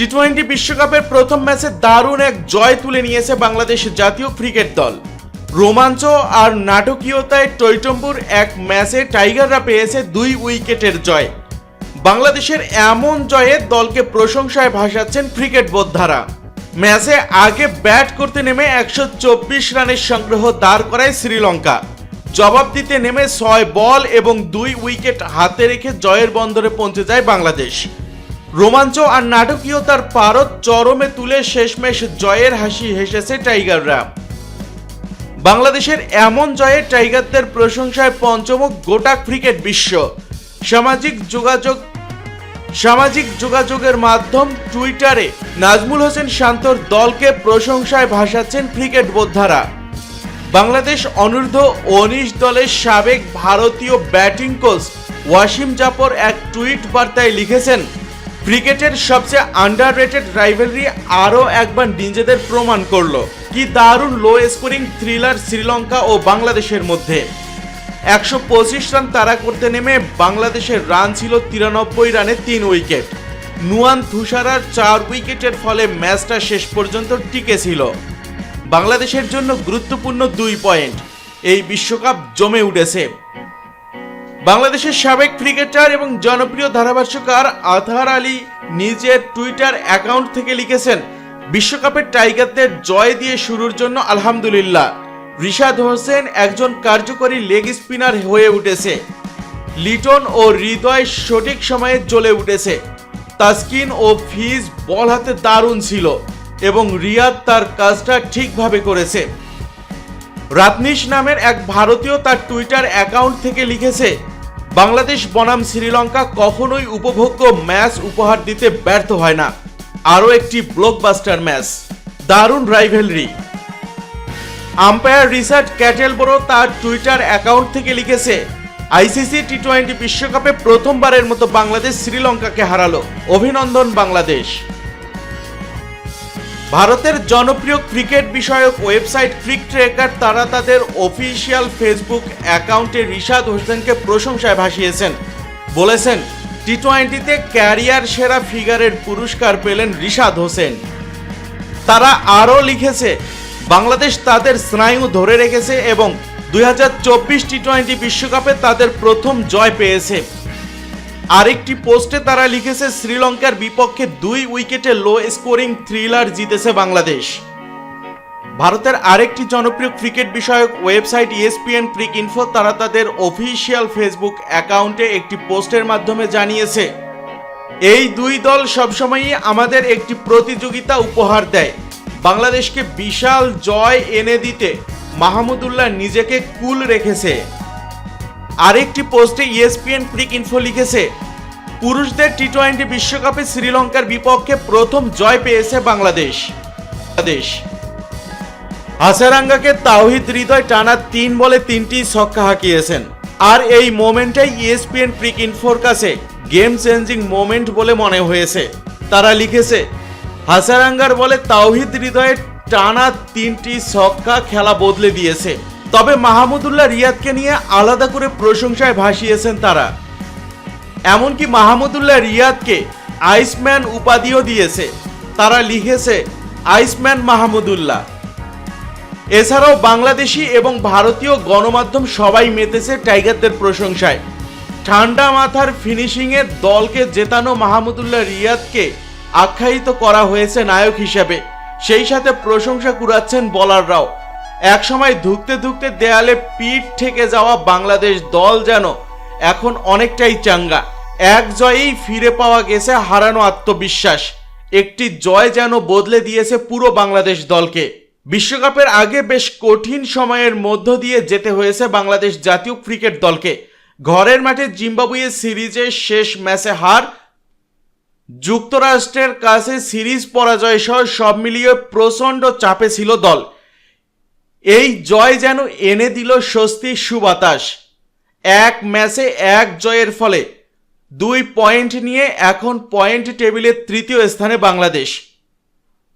T twenty বিশ্বকাপের প্রথম ম্যাচে দারুণ এক জয় তুলে নিয়েছে বাংলাদেশ জাতীয় ক্রিকেট দল। রোমাঞ্চ আর নাটকীয়তায় টৈটম্বুর এক ম্যাচে টাইগাররা পেয়েছে দুই উইকেটের জয়। বাংলাদেশের এমন জয়ে দলকে প্রশংসায় ভাসাচ্ছেন ক্রিকেট বোদ্ধারা। ম্যাচে আগে ব্যাট করতে নেমে একশো চব্বিশ রানের সংগ্রহ দাঁড় করায় শ্রীলঙ্কা। জবাব দিতে নেমে ছয় বল এবং দুই উইকেট হাতে রেখে জয়ের বন্দরে পৌঁছে যায় বাংলাদেশ। রোমাঞ্চ আর নাটকীয়তার পারদ চরমে তুলে শেষমেশ জয়ের হাসি হেসেছে টাইগাররা বাংলাদেশের এমন জয়ে টাইগারদের প্রশংসায় পঞ্চমুখ গোটা ক্রিকেট বিশ্ব। সামাজিক যোগাযোগ, সামাজিক যোগাযোগের মাধ্যম টুইটারে নাজমুল হোসেন শান্তর দলকে প্রশংসায় ভাসাচ্ছেন ক্রিকেট বোদ্ধারা। বাংলাদেশ অনূর্ধ্ব উনিশ দলের সাবেক ভারতীয় ব্যাটিং কোচ ওয়াসিম জাফর এক টুইট বার্তায় লিখেছেন ক্রিকেটের সবচেয়ে আন্ডার রেটেড রাইভেলরি আরও একবার নিজেদের প্রমাণ করল। কি দারুণ লো স্কোরিং থ্রিলার শ্রীলঙ্কা ও বাংলাদেশের মধ্যে। একশো পঁচিশ রান তাড়া করতে নেমে বাংলাদেশের রান ছিল তিরানব্বই রানে তিন উইকেট। নুয়ান থুসারার চার উইকেটের ফলে ম্যাচটা শেষ পর্যন্ত টিকে ছিল। বাংলাদেশের জন্য গুরুত্বপূর্ণ দুই পয়েন্ট। এই বিশ্বকাপ জমে উঠেছে। বাংলাদেশের সাবেক ক্রিকেটার এবং জনপ্রিয় ধারাভাষ্যকার আধার আলী নিজের টুইটার অ্যাকাউন্ট থেকে লিখেছেন বিশ্বকাপের টাইগারদের জয় দিয়ে শুরুর জন্য আলহামদুলিল্লাহ। রিশাদ হোসেন একজন কার্যকরী লেগ স্পিনার হয়ে উঠেছে। লিটন ও হৃদয় সঠিক সময়ে জ্বলে উঠেছে। তাসকিন ও ফিজ বল হাতে দারুণ ছিল এবং রিয়াদ তার কাজটা ঠিকভাবে করেছে। রাতনিশ নামের এক ভারতীয় তার টুইটার অ্যাকাউন্ট থেকে লিখেছে বাংলাদেশ বনাম শ্রীলঙ্কা কখনোই উপভোগ্য ম্যাচ উপহার দিতে ব্যর্থ হয় না। আরও একটি ব্লকবাস্টার ম্যাচ, দারুণ রাইভেলরি আম্পায়ার রিসার্চ ক্যাটেলবরো তার টুইটার অ্যাকাউন্ট থেকে লিখেছে আইসিসি টি টোয়েন্টি বিশ্বকাপে প্রথমবারের মতো বাংলাদেশ শ্রীলঙ্কাকে হারালো। অভিনন্দন বাংলাদেশ। ভারতের জনপ্রিয় ক্রিকেট বিষয়ক ওয়েবসাইট ক্রিক ট্রেকার তারা তাদের অফিসিয়াল ফেসবুক অ্যাকাউন্টে রিশাদ হোসেনকে প্রশংসায় ভাসিয়েছেন। বলেছেন টি টোয়েন্টিতে ক্যারিয়ার সেরা ফিগারের পুরস্কার পেলেন রিশাদ হোসেন। তারা আরও লিখেছে, বাংলাদেশ তাদের স্নায়ু ধরে রেখেছে এবং দুই হাজার চব্বিশ টি টোয়েন্টি বিশ্বকাপে তাদের প্রথম জয় পেয়েছে। আরেকটি পোস্টে তারা লিখেছে, শ্রীলঙ্কার বিপক্ষে দুই উইকেটে লো স্কোরিং থ্রিলার জিতেছে বাংলাদেশ। ভারতের আরেকটি জনপ্রিয় ক্রিকেট বিষয়ক ওয়েবসাইট ইএসপিএন ক্রিক ইনফো, তারা তাদের অফিসিয়াল ফেসবুক অ্যাকাউন্টে একটি পোস্টের মাধ্যমে জানিয়েছে, এই দুই দল সবসময়ই আমাদের একটি প্রতিযোগিতা উপহার দেয়। বাংলাদেশকে বিশাল জয় এনে দিতে মাহমুদুল্লাহ নিজেকে কুল রেখেছে। আরেকটি পোস্টে ইএসপিএন ক্রিক ইনফো লিখেছে, পুরুষদের টি টোয়েন্টি বিশ্বকাপে শ্রীলঙ্কার বিপক্ষে প্রথম জয় পেয়েছে বাংলাদেশ। বাংলাদেশ। হাসারাঙ্গাকে তাওহিদ হৃদয় টানা তিন বলে তিনটি ছক্কা হাঁকিয়েছেন। আর এই মোমেন্টটাই ইএসপিএন ক্রিক ইনফোর কাছে গেম চেঞ্জিং মোমেন্ট বলে মনে হয়েছে। তারা লিখেছে, হাসারাঙ্গার বলে তাওহিদ হৃদয়ের টানা তিনটি ছক্কা খেলা বদলে দিয়েছে। তবে মাহমুদুল্লাহ রিয়াদকে নিয়ে আলাদা করে প্রশংসায় ভাসিয়েছেন তারা। এমনকি মাহমুদুল্লাহ রিয়াদকে আইসম্যান উপাধিও দিয়েছে। তারা লিখেছে, আইসম্যান মাহমুদুল্লাহ। এছাড়াও বাংলাদেশি এবং ভারতীয় গণমাধ্যম সবাই মেতেছে টাইগারদের প্রশংসায়। ঠান্ডা মাথার ফিনিশিংয়ে দলকে জেতানো মাহমুদুল্লাহ রিয়াদকে আখ্যায়িত করা হয়েছে নায়ক হিসেবে। সেই সাথে প্রশংসা কুড়াচ্ছেন বলাররাও। একসময় ধুকতে ধুকতে দেয়ালে পিঠ থেকে যাওয়া বাংলাদেশ দল যেন এখন অনেকটাই চাঙ্গা। এক জয়েই ফিরে পাওয়া গেছে হারানো আত্মবিশ্বাস। একটি জয় যেন বদলে দিয়েছে পুরো বাংলাদেশ দলকে। বিশ্বকাপের আগে বেশ কঠিন সময়ের মধ্য দিয়ে যেতে হয়েছে বাংলাদেশ জাতীয় ক্রিকেট দলকে। ঘরের মাঠে জিম্বাবুয়ে সিরিজের শেষ ম্যাচে হার, যুক্তরাষ্ট্রের কাছে সিরিজ পরাজয় সহ সব মিলিয়ে প্রচণ্ড চাপে ছিল দল। এই জয় যেন এনে দিল স্বস্তির সুবাতাস। এক ম্যাচে এক জয়ের ফলে দুই পয়েন্ট নিয়ে এখন পয়েন্ট টেবিলের তৃতীয় স্থানে বাংলাদেশ।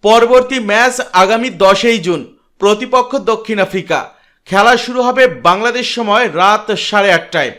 পরবর্তী ম্যাচ আগামী দশই জুন, প্রতিপক্ষ দক্ষিণ আফ্রিকা। খেলা শুরু হবে বাংলাদেশ সময় রাত সাড়ে আটটায়।